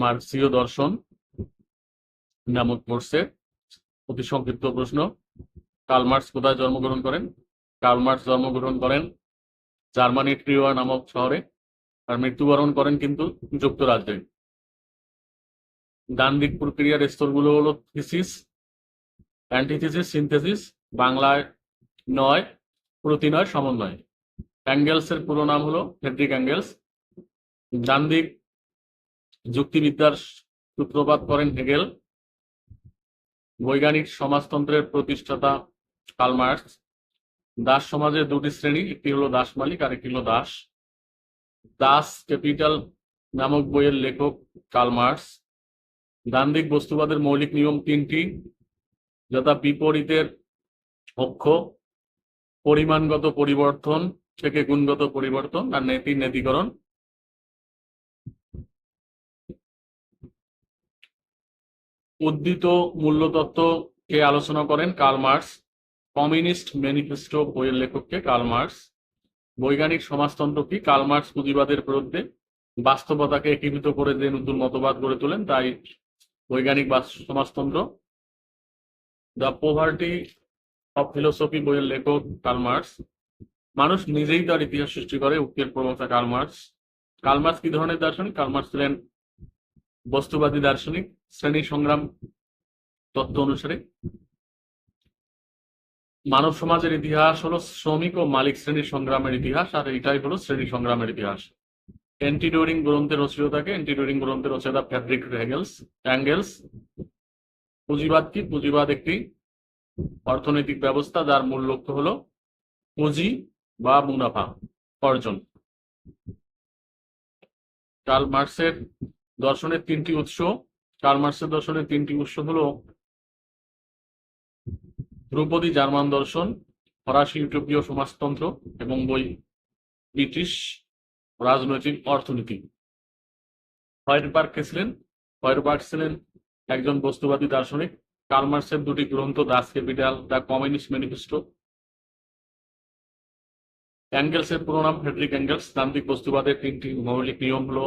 মার্ক্সীয় দর্শন নামক কোর্সে অতি সংক্ষিপ্ত প্রশ্ন, কার্ল মার্কস কোথায় জন্মগ্রহণ করেন? কার্ল মার্কস জন্মগ্রহণ করেন জার্মানির ট্রিওয়া নামক শহরে। আর মৃত্যুবরণ করেন কিন্তু যুক্তরাজ্যে। ডান দিক প্রক্রিয়ার স্তরগুলো হলো থিসিস, অ্যান্টিথিসিস, সিনথেসিস, বাংলায় নয়, প্রতিনয়, সমন্বয়। অ্যাঙ্গেলসের পুরো নাম হলো ফেডরিক অ্যাঙ্গেলস। ডান দিক যুক্তিবিদ্যার সূত্রপাত করেন হেগেল। বৈজ্ঞানিক সমাজতন্ত্রের প্রতিষ্ঠাতা কালমার্স দাস সমাজের দুটি শ্রেণি, একটি হলো দাস মালিক আর একটি হলো দাস। দাস ক্যাপিটাল নামক বইয়ের লেখক কালমার্স মার্কস। ডান দিক বস্তুবাদের মৌলিক নিয়ম তিনটি, যথা বিপরীতের অক্ষ, পরিমাণগত পরিবর্তন থেকে গুণগত পরিবর্তন আর নেতি নেতিকরণ। উদ্দিত মূল্যতত্ত্ব কে আলোচনা করেন কার্ল মার্কস, কমিউনিস্ট ম্যানিফেস্টো বইয়ের লেখককে কার্ল মার্কস, বৈজ্ঞানিক সমাজতন্ত্র কি কার্ল মার্কস পুঁজিবাদের বিরুদ্ধে বাস্তবতাকে একীভূত করে যে নতুন মতবাদ গড়ে তোলেন, তাই বৈজ্ঞানিক সমাজতন্ত্র। দ্য পোভার্টি অফ ফিলোসফি বইয়ের লেখক কার্ল মার্কস, মানুষ নিজেই তার ইতিহাস সৃষ্টি করে, উক্তির প্রবক্তা কার্ল মার্কস। কার্ল মার্কস কি ধরনের দার্শনিক কার্ল মার্কস ছিলেন বস্তুবাদী দার্শনিক, শ্রেণি সংগ্রাম তত্ত্ব অনুসারে। মানব সমাজের ইতিহাস হলো শ্রমিক ও মালিক শ্রেণির সংগ্রামের ইতিহাস, আর এটাই হলো শ্রেণি সংগ্রামের ইতিহাস। অ্যান্টিডোরিং গ্রন্থের রচয়িতাকে অ্যান্টিডোরিং গ্রন্থের রচয়িতা ফ্যাডরিক হ্যাগেলস অ্যাঙ্গেলস পুঁজিবাদ কি? পুঁজিবাদ একটি অর্থনৈতিক ব্যবস্থা, যার মূল লক্ষ্য হলো পুঁজি বা মুনাফা অর্জন। কার্ল মার্কসের দর্শনের তিনটি উৎস। কার্ল মার্কসের দর্শনের তিনটি উৎস হলো ধ্রুপদী জার্মান দর্শন, ফরাসি ইউটোপীয় সমাজতন্ত্র এবং বই ব্রিটিশ রাজনৈতিক অর্থনীতি। হয়েরবার্গ কে ছিলেন? হয়েরবার্গ ছিলেন একজন বস্তুবাদী দার্শনিক। কার্মার্সের দুটি গ্রন্থ Das Kapital the Communist Manifesto. অ্যাঙ্গেলসের পুরো নাম ফেডরিক অ্যাঙ্গেলস। তান্ত্রিক বস্তুবাদের তিনটি মৌলিক নিয়ম হলো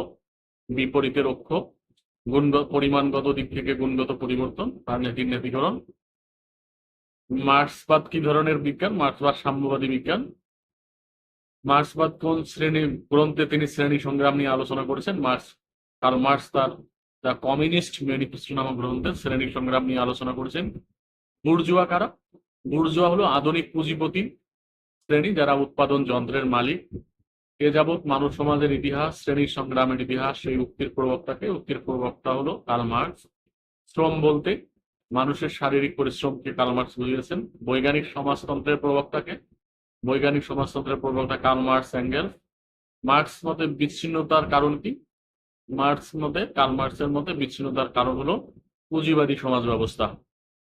বিপরীতের অক্ষ গুণগত পরিমাণগত দিক থেকে গুণগত পরিবর্তন আর নীতির নীতিকরণ। মার্ক্সবাদ কি ধরনের বিজ্ঞান? মার্ক্সবাদ সাম্যবাদী বিজ্ঞান। মার্ক্সবাদ কোন শ্রেণি গ্রন্থে তিনি শ্রেণি সংগ্রাম নিয়ে আলোচনা করেছেন? মার্ক্স কার্ল মার্ক্স তার, দ্য কমিউনিস্ট ম্যানিফেস্টো নামক গ্রন্থে শ্রেণি সংগ্রাম নিয়ে আলোচনা করেছেন। বুর্জুয়া কারা? বুর্জুয়া হলো আধুনিক পুঁজিপতি শ্রেণি যারা উৎপাদন যন্ত্রের মালিক। এ যাবৎ মানব সমাজের ইতিহাস শ্রেণি সংগ্রামের ইতিহাস, সেই উক্তির প্রবক্তাকে, উক্তির প্রবক্তা হলো কার্ল মার্কস। শ্রম বলতে মানুষের শারীরিক পরিশ্রমকে কার্ল মার্কস বুঝিয়েছেন। বৈজ্ঞানিক সমাজতন্ত্রের প্রবক্তাকে, বৈজ্ঞানিক সমাজতন্ত্রের প্রবক্তা কার্ল মার্কস অ্যাঙ্গেল। মার্কস মতে বিচ্ছিন্নতার কারণ কি? মার্কস মতে, কার্ল মার্কসের মতে বিচ্ছিন্নতার কারণ হলো পুঁজিবাদী সমাজ ব্যবস্থা।